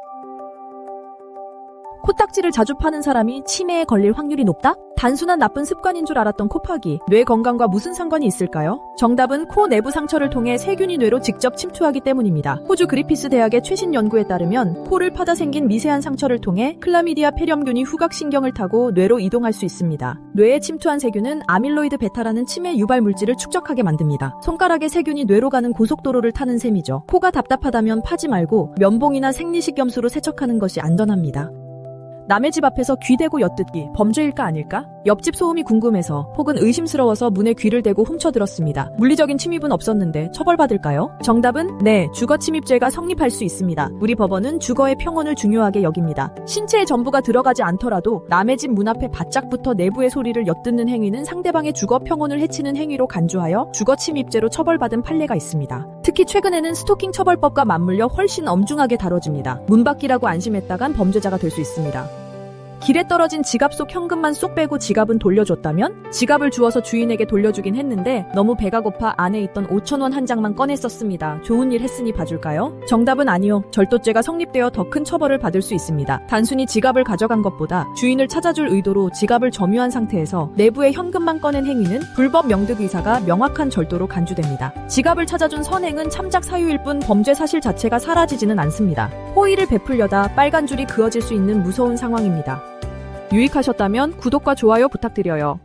Thank you 코딱지를 자주 파는 사람이 치매에 걸릴 확률이 높다? 단순한 나쁜 습관인 줄 알았던 코파기. 뇌 건강과 무슨 상관이 있을까요? 정답은 코 내부 상처를 통해 세균이 뇌로 직접 침투하기 때문입니다. 호주 그리피스 대학의 최신 연구에 따르면 코를 파다 생긴 미세한 상처를 통해 클라미디아 폐렴균이 후각신경을 타고 뇌로 이동할 수 있습니다. 뇌에 침투한 세균은 아밀로이드 베타라는 치매 유발 물질을 축적하게 만듭니다. 손가락에 세균이 뇌로 가는 고속도로를 타는 셈이죠. 코가 답답하다면 파지 말고 면봉이나 생리식염수로 세척하는 것이 안전합니다. 남의 집 앞에서 귀 대고 엿듣기 범죄일까 아닐까? 옆집 소음이 궁금해서 혹은 의심스러워서 문에 귀를 대고 훔쳐들었습니다. 물리적인 침입은 없었는데 처벌받을까요? 정답은 네, 주거 침입죄가 성립할 수 있습니다. 우리 법원은 주거의 평온을 중요하게 여깁니다. 신체의 전부가 들어가지 않더라도 남의 집 문 앞에 바짝 붙어 내부의 소리를 엿듣는 행위는 상대방의 주거 평온을 해치는 행위로 간주하여 주거 침입죄로 처벌받은 판례가 있습니다. 특히 최근에는 스토킹 처벌법과 맞물려 훨씬 엄중하게 다뤄집니다. 문 밖이라고 안심했다간 범죄자가 될 수 있습니다. 길에 떨어진 지갑 속 현금만 쏙 빼고 지갑은 돌려줬다면 지갑을 주워서 주인에게 돌려주긴 했는데 너무 배가 고파 안에 있던 5천원 한 장만 꺼냈었습니다. 좋은 일 했으니 봐줄까요? 정답은 아니요. 절도죄가 성립되어 더 큰 처벌을 받을 수 있습니다. 단순히 지갑을 가져간 것보다 주인을 찾아줄 의도로 지갑을 점유한 상태에서 내부의 현금만 꺼낸 행위는 불법 명득 의사가 명확한 절도로 간주됩니다. 지갑을 찾아준 선행은 참작 사유일 뿐 범죄 사실 자체가 사라지지는 않습니다. 호의를 베풀려다 빨간 줄이 그어질 수 있는 무서운 상황입니다. 유익하셨다면 구독과 좋아요 부탁드려요.